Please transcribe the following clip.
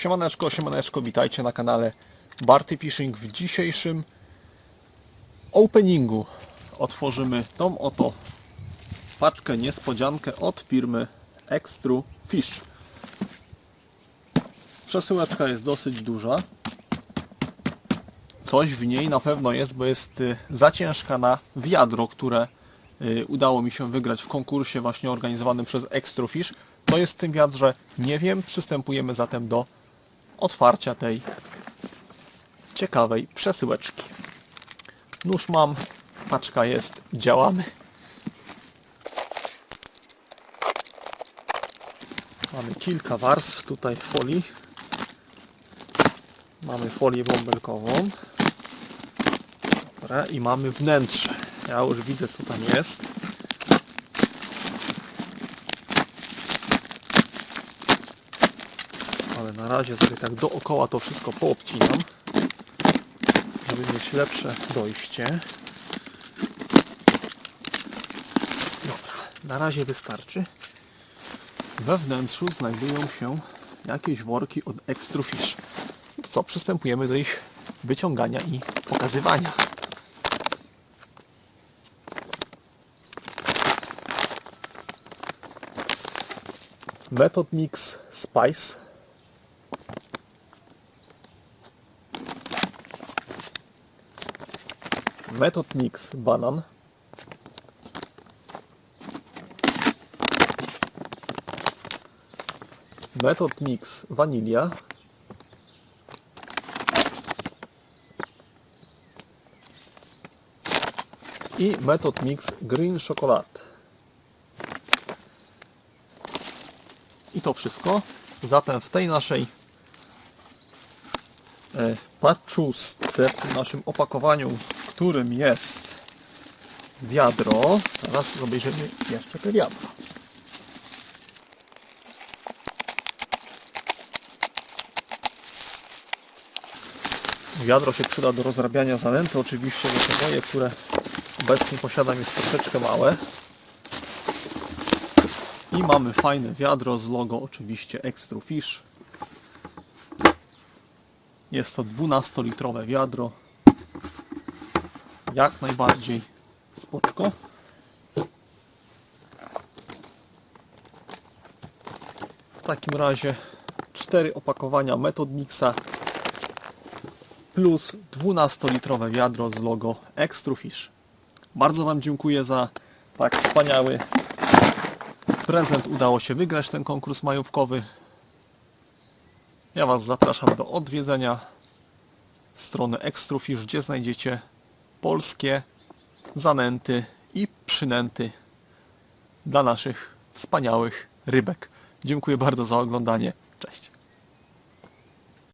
Siemaneczko, siemaneczko, witajcie na kanale Barty Fishing. W dzisiejszym openingu otworzymy tą oto paczkę niespodziankę od firmy Extru Fish. Przesyłeczka jest dosyć duża. Coś w niej na pewno jest, bo jest y, za ciężka na wiadro, które y, udało mi się wygrać w konkursie właśnie organizowanym przez Extrofish. To jest w tym wiadrze? Nie wiem. Przystępujemy zatem do otwarcia tej ciekawej przesyłeczki. Nóż mam, paczka jest, działamy. Mamy kilka warstw tutaj folii. Mamy folię bąbelkową. Dobra, i mamy wnętrze. Ja już widzę co tam jest. Na razie sobie tak dookoła to wszystko poobcinam, żeby mieć lepsze dojście. Dobra, na razie wystarczy. We wnętrzu znajdują się jakieś worki od Extrufish. Co, przystępujemy do ich wyciągania i pokazywania. Method Mix Spice. Method Mix Banan. Method Mix Vanilla. I Method Mix Green Chocolate. I to wszystko. Zatem w tej naszej e, paczustce, w naszym opakowaniu, którym jest wiadro, zaraz obejrzymy jeszcze te wiadro. Wiadro się przyda do rozrabiania zanęty, oczywiście, bo te moje, które obecnie posiadam jest troszeczkę małe. I mamy fajne wiadro z logo oczywiście Extra Fish. Jest to 12-litrowe wiadro. Jak najbardziej spoczko. W takim razie 4 opakowania Method Mixa plus 12-litrowe wiadro z logo Extra Fish. Bardzo Wam dziękuję za tak wspaniały prezent udało się wygrać ten konkurs majówkowy. Ja Was zapraszam do odwiedzenia strony Extrufish, gdzie znajdziecie polskie zanęty i przynęty dla naszych wspaniałych rybek. Dziękuję bardzo za oglądanie. Cześć.